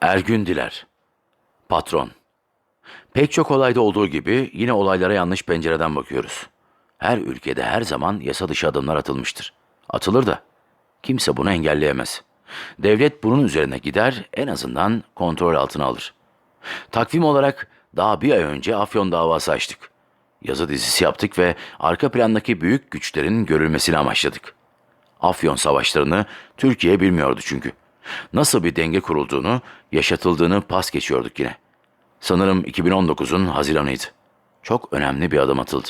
Ergün Diler Patron Pek çok olayda olduğu gibi yine olaylara yanlış pencereden bakıyoruz. Her ülkede her zaman yasa dışı adımlar atılmıştır. Atılır da kimse bunu engelleyemez. Devlet bunun üzerine gider en azından kontrol altına alır. Takvim olarak daha bir ay önce Afyon davası açtık. Yazı dizisi yaptık ve arka plandaki büyük güçlerin görülmesini amaçladık. Afyon savaşlarını Türkiye bilmiyordu çünkü. Nasıl bir denge kurulduğunu, yaşatıldığını pas geçiyorduk yine. Sanırım 2019'un Haziran'ıydı. Çok önemli bir adım atıldı.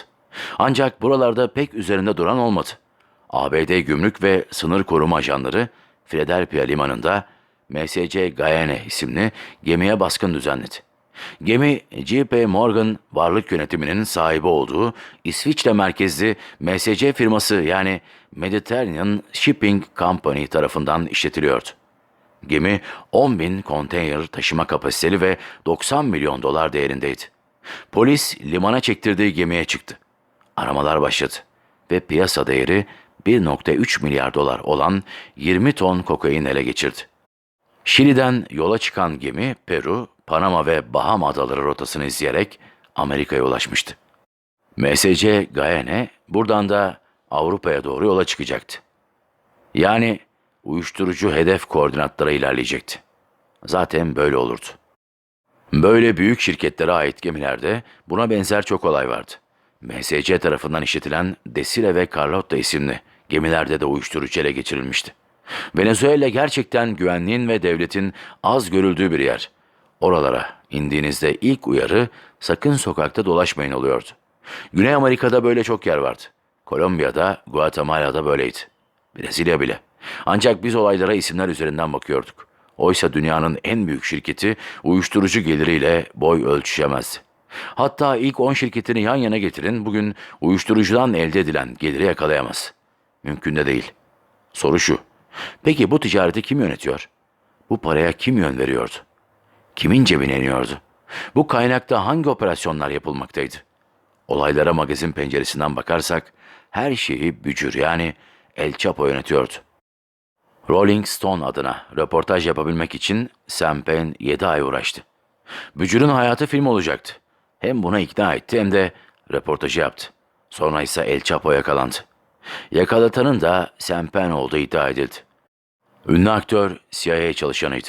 Ancak buralarda pek üzerinde duran olmadı. ABD Gümrük ve Sınır Koruma Ajanları Philadelphia Limanı'nda MSC Guyane isimli gemiye baskın düzenledi. Gemi J.P. Morgan varlık yönetiminin sahibi olduğu İsviçre merkezli MSC firması yani Mediterranean Shipping Company tarafından işletiliyordu. Gemi 10 bin konteyner taşıma kapasiteli ve 90 milyon dolar değerindeydi. Polis limana çektirdiği gemiye çıktı. Aramalar başladı ve piyasa değeri 1.3 milyar dolar olan 20 ton kokain ele geçirdi. Şili'den yola çıkan gemi Peru, Panama ve Bahama adaları rotasını izleyerek Amerika'ya ulaşmıştı. MSC Guyane buradan da Avrupa'ya doğru yola çıkacaktı. Yani uyuşturucu hedef koordinatlara ilerleyecekti. Zaten böyle olurdu. Böyle büyük şirketlere ait gemilerde buna benzer çok olay vardı. MSC tarafından işletilen Desire ve Carlotta isimli gemilerde de uyuşturucu ele geçirilmişti. Venezuela gerçekten güvenliğin ve devletin az görüldüğü bir yer. Oralara indiğinizde ilk uyarı sakın sokakta dolaşmayın oluyordu. Güney Amerika'da böyle çok yer vardı. Kolombiya'da, Guatemala'da böyleydi. Brezilya bile. Ancak biz olaylara isimler üzerinden bakıyorduk. Oysa dünyanın en büyük şirketi uyuşturucu geliriyle boy ölçüşemezdi. Hatta ilk 10 şirketini yan yana getirin bugün uyuşturucudan elde edilen geliri yakalayamaz. Mümkün de değil. Soru şu. Peki bu ticareti kim yönetiyor? Bu paraya kim yön veriyordu? Kimin cebine iniyordu? Bu kaynakta hangi operasyonlar yapılmaktaydı? Olaylara magazin penceresinden bakarsak her şeyi bücür yani El Chapo yönetiyordu. Rolling Stone adına röportaj yapabilmek için Sam Penn 7 ay uğraştı. Bücür'ün hayatı film olacaktı. Hem buna ikna etti hem de röportajı yaptı. Sonra ise El Chapo yakalandı. Yakalatanın da Sam Penn olduğu iddia edildi. Ünlü aktör CIA çalışanıydı.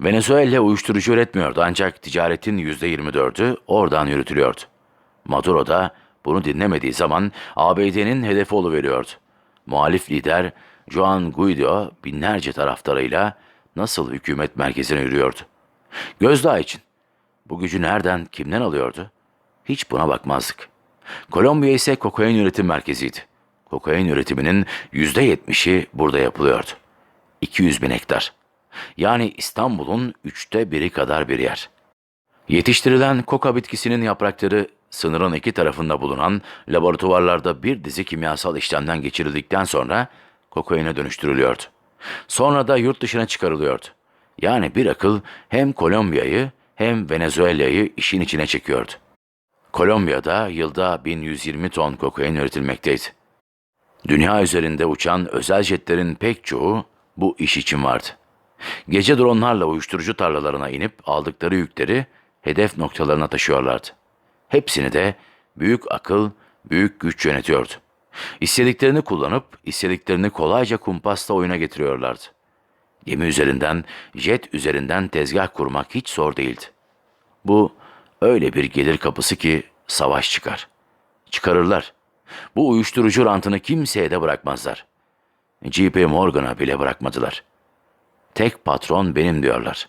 Venezuela uyuşturucu üretmiyordu ancak ticaretin %24'ü oradan yürütülüyordu. Maduro da bunu dinlemediği zaman ABD'nin hedefi oluveriyordu. Muhalif lider Juan Guaido binlerce taraftarıyla nasıl hükümet merkezine yürüyordu. Gözdağı için. Bu gücü nereden, kimden alıyordu? Hiç buna bakmazdık. Kolombiya ise kokain üretim merkeziydi. Kokain üretiminin yüzde yetmişi burada yapılıyordu. 200 bin hektar. Yani İstanbul'un üçte biri kadar bir yer. Yetiştirilen koka bitkisinin yaprakları sınırın iki tarafında bulunan laboratuvarlarda bir dizi kimyasal işlemden geçirildikten sonra kokaine dönüştürülüyordu. Sonra da yurt dışına çıkarılıyordu. Yani bir akıl hem Kolombiya'yı hem Venezuela'yı işin içine çekiyordu. Kolombiya'da yılda 1120 ton kokain üretilmekteydi. Dünya üzerinde uçan özel jetlerin pek çoğu bu iş için vardı. Gece dronlarla uyuşturucu tarlalarına inip aldıkları yükleri hedef noktalarına taşıyorlardı. Hepsini de büyük akıl, büyük güç yönetiyordu. İstediklerini kullanıp istediklerini kolayca kumpasla oyuna getiriyorlardı. Gemi üzerinden, jet üzerinden tezgah kurmak hiç zor değildi. Bu öyle bir gelir kapısı ki savaş çıkar. Çıkarırlar. Bu uyuşturucu rantını kimseye de bırakmazlar. J.P. Morgan'a bile bırakmadılar. Tek patron benim diyorlar.